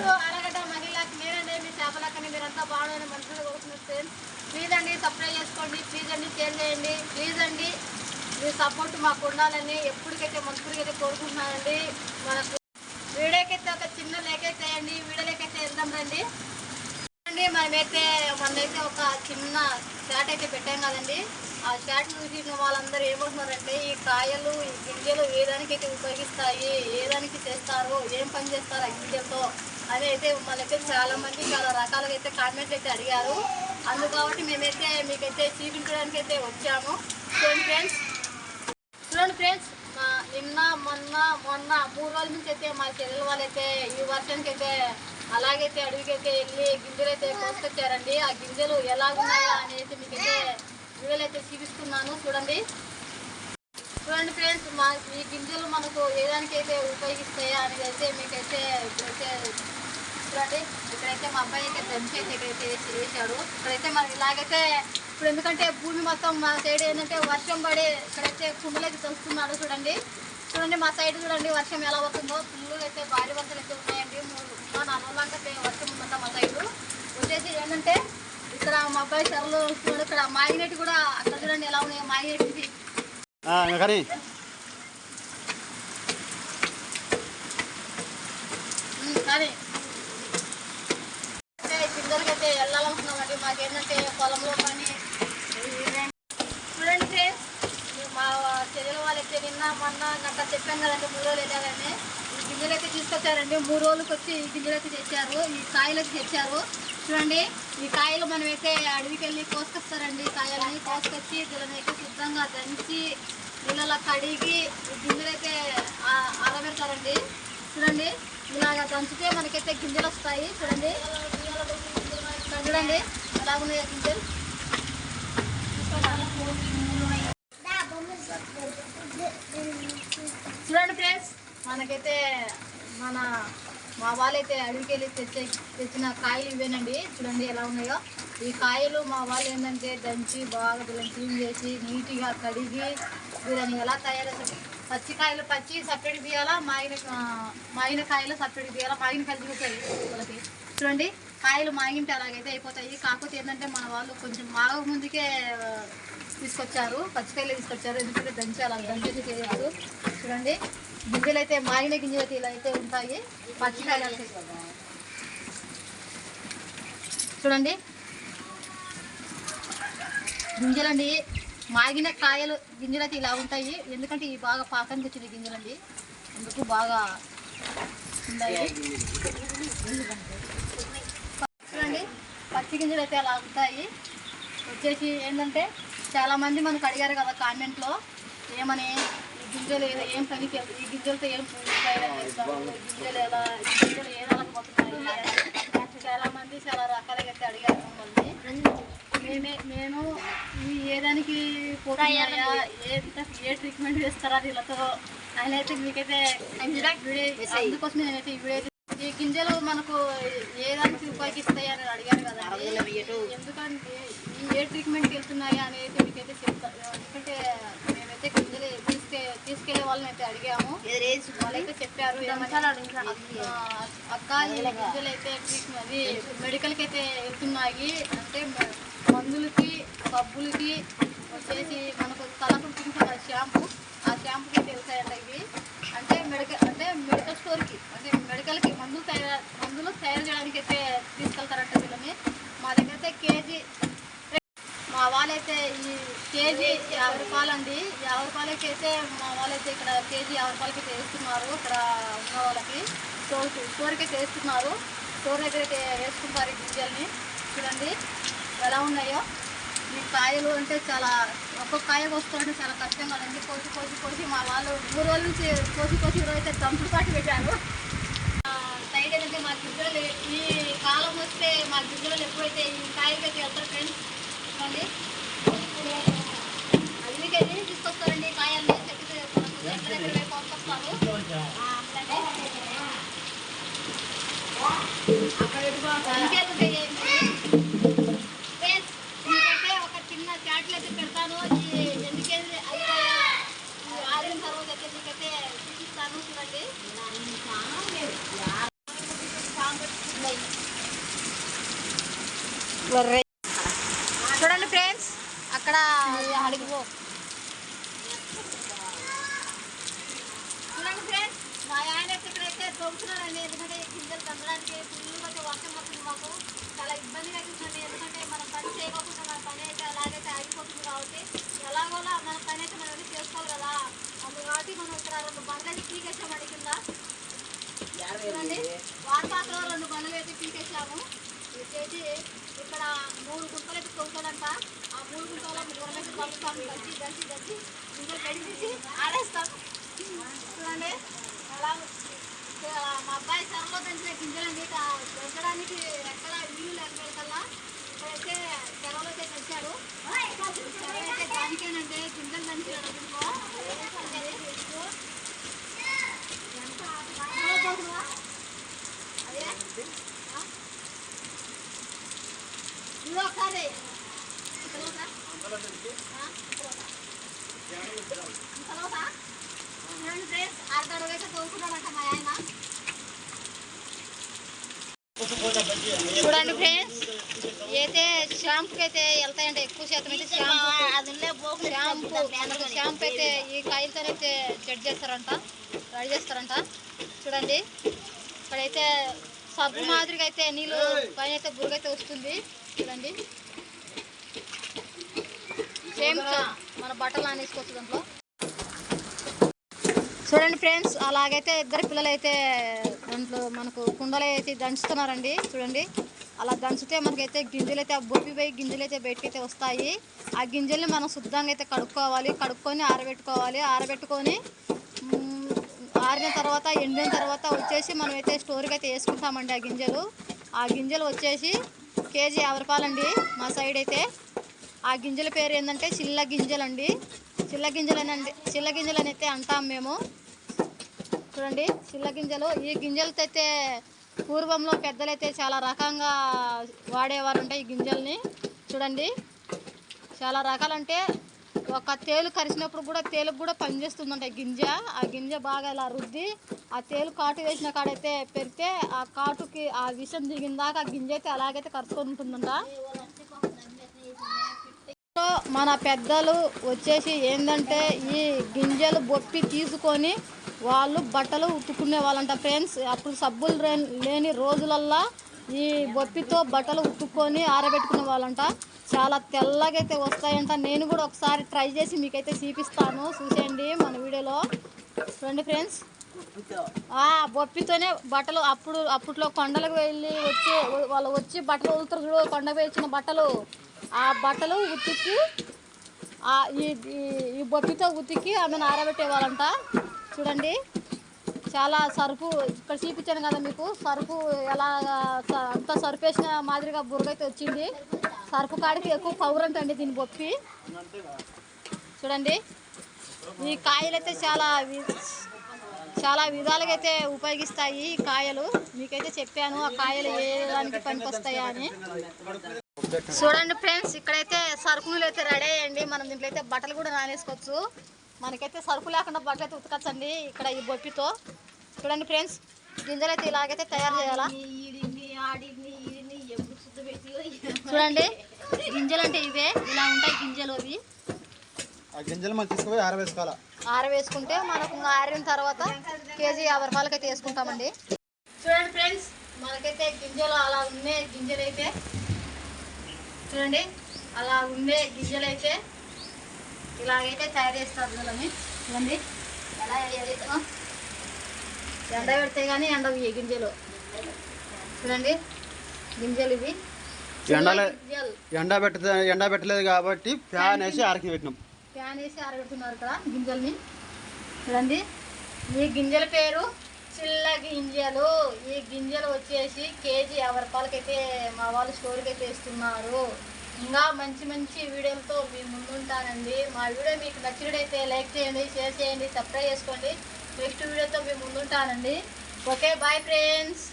To అరగడ్డ మహిళకి నేనండి మీ చేపలక్కని మీరంతా బాగుందని మనసులో కోరుకున్నారు ఫ్రెండ్స్ ప్లీజ్ అండి సబ్స్క్రైబ్ చేసుకోండి ప్లీజ్ అండి షేర్ చేయండి ప్లీజ్ అండి. మీ సపోర్ట్ మాకు ఉండాలని ఎప్పటికైతే మనసుకైతే కోరుకుంటున్నానండి మనకు వీడియోకైతే ఒక చిన్న లేకైతే వేయండి వీడియోలోకైతే వెళ్దాం రండి. అండి మనమైతే మనైతే ఒక చిన్న షాట్ అయితే పెట్టాం కదండి. ఆ షాట్ చూసిన వాళ్ళందరూ ఏమంటున్నారంటే ఈ కాయలు ఈ గింజలు ఏ దానికైతే ఉపయోగిస్తాయి ఏ దానికి చేస్తారు ఏం పని చేస్తారు ఆ గింజలతో? అని అయితే మనైతే చాలా మంది చాలా రకాలుగా అయితే కామెంట్స్ అయితే అడిగారు. అందు కాబట్టి మేమైతే మీకైతే చూపించడానికి అయితే వచ్చాము. చూడండి ఫ్రెండ్స్ చూడండి ఫ్రెండ్స్ మా నిన్న మొన్న మొన్న మూడు రోజుల నుంచి అయితే మా చెల్లెల వాళ్ళైతే ఈ వర్షానికి అయితే అలాగైతే అడుగుకైతే వెళ్ళి గింజలు అయితే కోసుకొచ్చారండి. ఆ గింజలు ఎలాగున్నాయా అనేది మీకైతే వీడియోలు అయితే చూపిస్తున్నాను. చూడండి. చూడండి ఫ్రెండ్స్ మా ఈ గింజలు మనకు ఏదానికైతే ఉపయోగిస్తాయా అనేది అయితే మీకైతే ఇప్పుడైతే చూడండి ఇక్కడైతే మా అబ్బాయి అయితే దంచి అయితే ఇక్కడైతే వేసి వేసాడు ఇక్కడైతే మనం ఇలాగైతే ఇప్పుడు ఎందుకంటే భూమి మొత్తం మా సైడ్ ఏంటంటే వర్షం పడి ఇక్కడైతే కుండలకి తెలుస్తున్నాడు చూడండి. చూడండి మా సైడ్ చూడండి వర్షం ఎలా వస్తుందో ఫుల్ అయితే భారీ వర్షాలు అయితే ఉన్నాయండి. మూడు నాలుగు లాగా వర్షం ఉందంట మా సైడ్ వచ్చేసి ఏంటంటే ఇక్కడ మా అబ్బాయి చెరలు ఇక్కడ మాగినట్టు కూడా అక్కడ చూడండి ఎలా ఉన్నాయో. మాగినట్టు కానీ ఉమ్, కానీ అంటే కిందలకి అయితే వెళ్ళాలనుకున్నామండి మాకేంటంటే పొలంలో పని చూడండి ఫ్రెండ్స్ మా చెల్లెల వాళ్ళైతే నిన్న మొన్న నాకు చెప్పాను కదండి మూడు రోజులు వెళ్ళాలని ఈ గింజలు అయితే తీసుకొచ్చారండి. మూడు రోజులకి వచ్చి ఈ గింజలు అయితే తెచ్చారు. ఈ కాయలకి తెచ్చారు. చూడండి ఈ కాయలు మనమైతే అడవికి వెళ్ళి కోసుకొస్తారండి కాయలని. కోసుకొచ్చి దీనిని అయితే శుద్ధంగా దంచి నీళ్ళలో కడిగి ఈ గింజలు అయితే ఆరబెడతారండి. చూడండి ఇలాగ దంచితే మనకైతే గింజలు వస్తాయి. చూడండి. చూడండి ఎలా ఉన్నాయో గింజలు చూడండి ఫ్రెండ్స్ మనకైతే మన మా వాళ్ళైతే అడవికి వెళ్ళి తెచ్చే తెచ్చిన కాయలు ఇవేనండి. చూడండి ఎలా ఉన్నాయో. ఈ కాయలు మా వాళ్ళు ఏంటంటే దంచి బాగా వీళ్ళని క్లీన్ చేసి నీట్గా కడిగి వీళ్ళని ఎలా తయారు పచ్చి కాయలు పచ్చి సపరేట్ తీయాలా? మాగిన ఆ, మాగిన కాయలు సపరేట్ తీయాలా? మాగిన కాయలు చూస్తాయి వాళ్ళకి. చూడండి కాయలు మాగింటే అలాగైతే అయిపోతాయి. కాకపోతే ఏంటంటే మన వాళ్ళు కొంచెం మాగ ముందుకే తీసుకొచ్చారు. పచ్చికాయలు తీసుకొచ్చారు. ఎందుకంటే దంచి అలా దంచేసి చూడండి. గింజలు అయితే మాగిన గింజలు అయితే ఇలా అయితే ఉంటాయి. పచ్చికాయలు అయితే చూడండి. గింజలండి మాగిన కాయలు గింజలు అయితే ఇలా ఉంటాయి. ఎందుకంటే ఇవి బాగా పాకానికి వచ్చింది గింజలండి. అందుకు బాగా ఉన్నాయి చూడండి పచ్చి గింజలు అయితే అలా ఉంటాయి. వచ్చేసి ఏంటంటే చాలామంది మనకు అడిగారు కదా కామెంట్లో ఏమని గింజలు ఏదో ఏం పనికి? ఈ గింజలతో ఏం ఈ గింజలు ఎలా ఈ గింజలు ఏ నెలకు పోతున్నాయి చాలా మంది చాలా రకాలుగా అయితే అడిగారు మమ్మల్ని. మేమే మేము ఇవి ఏ దానికి పోతున్నాయా ఏ ట్రీట్మెంట్ చేస్తారా వీళ్ళతో? ఆయన అయితే మీకైతే అందుకోసం నేనైతే ఈ వీడియో ఈ గింజలు మనకు ఏ దానికి ఉపయోగిస్తాయి అని అడిగారు కదా ఎందుకంటే ఈ ఏ ట్రీట్మెంట్కి వెళ్తున్నాయా అనేది మీకైతే చెప్తాను ఎందుకంటే తీసుకె తీసుకెళ్ళే వాళ్ళని అయితే అడిగాము వాళ్ళైతే చెప్పారు అక్క ఈ గింజలు అయితే అది మెడికల్కి అయితే వెళ్తున్నాయి అంటే మందులకి సబ్బులకి వచ్చేసి మనకు తలకు పుట్టిన షాంపూ. ఆ షాంపూకి అయితే వెళ్తాయంట ఇవి. అంటే మెడికల్ అంటే మెడికల్ స్టోర్కి అంటే మెడికల్కి మందులు తయారు మందులు తయారు చేయడానికి అయితే తీసుకెళ్తారంట వీళ్ళని. మా దగ్గర అయితే కేజీ మా వాళ్ళైతే ఈ కేజీ యాభై రూపాయలు అండి. యాభై రూపాయలకి అయితే మా వాళ్ళైతే ఇక్కడ కేజీ యాభై రూపాయలకి వేస్తున్నారు ఇక్కడ ఉన్న వాళ్ళకి. స్టోర్ స్టోర్కి అయితే వేస్తున్నారు స్టోర్ దగ్గర అయితే వేసుకుంటారు ఈ గింజల్ని. చూడండి ఎలా ఉన్నాయో. ఈ కాయలు అంటే చాలా ఒక్కొక్క కాయ వస్తుంటే చాలా కష్టం కదండి కోసి కోసి కోసి మా వాళ్ళు మూడు రోజుల నుంచి కోసి కోసి ఈరోజు అయితే పాటు పెట్టారు. సైడ్ ఏంటంటే మా గిడ్డలు ఈ కాలం వస్తే మా గిడ్డలు ఎప్పుడైతే ఈ కాయలకి వెళ్తారు ఫ్రెండ్స్. చూడండి అదికే వెళ్ళి తీసుకొస్తారండి కాయల్ని చెట్టు ఎక్కడ ఎక్కడ వైపు పంపిస్తారు ఆ, అట్లనే. ఇంకేంటి ఏంటి? ఫ్రెండ్స్, మీకైతే ఒక చిన్న చాట్లు అయితే పెడతాను ఈ ఎందుకేది అయిపోయా ఈ ఆరిన తర్వాత అయితే మీకైతే చూపిస్తాను చూడండి సాంగ్ చూడండి ఫ్రెండ్స్ అక్కడ అడిగిపో చూడండి ఫ్రెండ్స్ మా ఆయన ఇక్కడైతే ఎందుకంటే గింజలు ఫుల్గా వర్షం పడుతుంది మాకు. చాలా ఇబ్బందిగా ఎందుకంటే మనం పని చేయకపోతే మన పని అయితే అలాగైతే ఆగిపోతుంది కాబట్టి ఎలాగోలా మన పని అయితే మనం చేసుకోవాలి కదా. కాబట్టి మనం ఇక్కడ రెండు కింద. చూడండి రెండు బండ్లు అయితే పీకేసాము. చేసి ఇక్కడ మూడు గుంటలు అయితే తోగుతాడంట ఆ మూడు గుంటలో ముగ్గురు అయితే కలుస్తాము దంచి దంచి ఇంకా కడిగించి ఆడేస్తాం చూడండి అలా మా అబ్బాయి సరలో దంచిన గింజలండి ఇక దంచడానికి ఎక్కడ నీళ్ళు లేకపోయేకల్లా ఇక్కడైతే సెలవులో అయితే దంచాడు సెలవు అయితే దానికేనండి గింజలు దంచాడు దీంట్లో అదే ఆ? ఇదిగో ఒకసారి ఇంతలోకా? ఆ? ఇంతలోకా? చూడండి ఫ్రెండ్స్ అర్ధ అయితే తోలుకున్నాడంట మా ఆయన చూడండి ఫ్రెండ్స్ అయితే షాంపూకి అయితే వెళ్తాయంటే ఎక్కువ శాతం అయితే షాంపూ షాంపూ షాంపూ అయితే ఈ కాయలతోనైతే చెడ్ చేస్తారంట రెడీ చేస్తారంట. చూడండి ఇక్కడైతే సబ్బు మాదిరిగా అయితే నీళ్ళు పైన అయితే బురుగైతే వస్తుంది. చూడండి. సేమ్ మన బట్టలు అనేసుకోవచ్చు దాంట్లో. చూడండి ఫ్రెండ్స్ అలాగైతే ఇద్దరు పిల్లలు అయితే దాంట్లో మనకు కుండలు అయితే దంచుతున్నారండి. చూడండి అలా దంచితే మనకైతే గింజలు అయితే బొప్పిపోయి గింజలు అయితే బయటకైతే వస్తాయి. ఆ గింజల్ని మనం శుద్ధంగా అయితే కడుక్కోవాలి. కడుక్కొని ఆరబెట్టుకోవాలి. ఆరబెట్టుకొని ఆరిన తర్వాత ఎండిన తర్వాత వచ్చేసి మనమైతే స్టోర్కి అయితే వేసుకుంటామండి ఆ గింజలు. ఆ గింజలు వచ్చేసి కేజీ యాభై రూపాయలండి మా సైడ్ అయితే. ఆ గింజల పేరు ఏంటంటే చిల్ల గింజలండి. చిల్ల గింజలనండి చిల్ల గింజలని అయితే అంటాం మేము. చూడండి చిల్ల గింజలు. ఈ గింజలతో అయితే పూర్వంలో పెద్దలైతే చాలా రకంగా వాడేవారు ఉంటాయి ఈ గింజల్ని. చూడండి చాలా రకాలంటే ఒక తేలు కరిచినప్పుడు కూడా తేలుకు కూడా పనిచేస్తుందంట ఈ గింజ. ఆ గింజ బాగా ఇలా రుద్ది ఆ తేలు కాటు వేసిన కాడైతే పెడితే ఆ కాటుకి ఆ విషం దిగిన దాకా ఆ గింజ అయితే అలాగైతే కరుచుకొని ఉంటుందంట. మన పెద్దలు వచ్చేసి ఏంటంటే ఈ గింజలు బొప్పి తీసుకొని వాళ్ళు బట్టలు ఉతుక్కునే వాళ్ళంట ఫ్రెండ్స్. అప్పుడు సబ్బులు లేని రోజులల్లా ఈ బొప్పితో బట్టలు ఉతుక్కొని ఆరబెట్టుకునే వాళ్ళంట. చాలా తెల్లగా అయితే వస్తాయంట. నేను కూడా ఒకసారి ట్రై చేసి మీకైతే చూపిస్తాను. చూసేయండి మన వీడియోలో. చూడండి ఫ్రెండ్స్. బొప్పితోనే బట్టలు అప్పుడు అప్పట్లో కొండలకు వెళ్ళి వచ్చి వాళ్ళు వచ్చి బట్టలు వదులుతారు చూడు కొండకు వచ్చిన బట్టలు. ఆ బట్టలు ఉతికి ఈ ఈ- బొప్పితో ఉతికి ఆమెను ఆరబెట్టేవాళ్ళంట చూడండి చాలా సరుపు ఇక్కడ చూపించాను కదా మీకు. సరుపు ఎలా అంత అంతా సరుపు వేసిన మాదిరిగా బురుగైతే వచ్చింది. సరుపు కాడికి ఎక్కువ పవర్ అంటండి దీని బొప్పి. చూడండి ఈ కాయలు అయితే చాలా వి- చాలా విధాలుగా అయితే ఉపయోగిస్తాయి ఈ కాయలు. మీకైతే చెప్పాను ఆ కాయలు ఏ దానికి పనికొస్తాయా అని. చూడండి ఫ్రెండ్స్ ఇక్కడైతే సరుకులు అయితే రెడీ అయ్యండి. మనం దీంట్లో అయితే బట్టలు కూడా నానేసుకోవచ్చు మనకైతే సరుకు లేకుండా బట్టలు అయితే ఉతకచ్చండి ఇక్కడ ఈ బొప్పితో చూడండి ఫ్రెండ్స్ గింజలు అయితే ఇలాగైతే తయారు చేయాలా? చూడండి గింజలు అంటే ఇవే. ఇలా ఉంటాయి గింజలు అవి. గింజలు మనం తీసుకుపోయి ఆరవేసుకోవాలా ఆరవేసుకుంటే మనకు ఆరిన తర్వాత కేజీ యాభై రూపాయలకి అయితే వేసుకుంటామండి. చూడండి ఫ్రెండ్స్ మనకైతే గింజలు అలా ఉండే గింజలు అయితే చూడండి అలా ఉండే గింజలు అయితే ఇలాగైతే తయారు చేస్తారు చూడండి. చూడండి ఎలా వేయాలి? ఎండ పెడితే కానీ ఎండవు ఈ గింజలు. చూడండి గింజలు ఇవి. ఎండలే ఎండ పెట్ట ఎండ పెట్టలేదు కాబట్టి ఫ్యాన్ వేసి ఆరకి పెట్టినాం. ఫ్యాన్ వేసి ఆరబెడుతున్నారు ఇక్కడ గింజల్ని. చూడండి ఈ గింజల పేరు చిల్ల గింజలు. ఈ గింజలు వచ్చేసి కేజీ యాభై రూపాయలకైతే మా వాళ్ళు స్టోర్కి అయితే ఇస్తున్నారు. ఇంకా మంచి మంచి వీడియోలతో మీ ముందుంటానండి. మా వీడియో మీకు నచ్చినట్టయితే లైక్ చేయండి షేర్ చేయండి సబ్స్క్రైబ్ చేసుకోండి. నెక్స్ట్ వీడియోతో మీ ముందుంటానండి. Okay bye friends.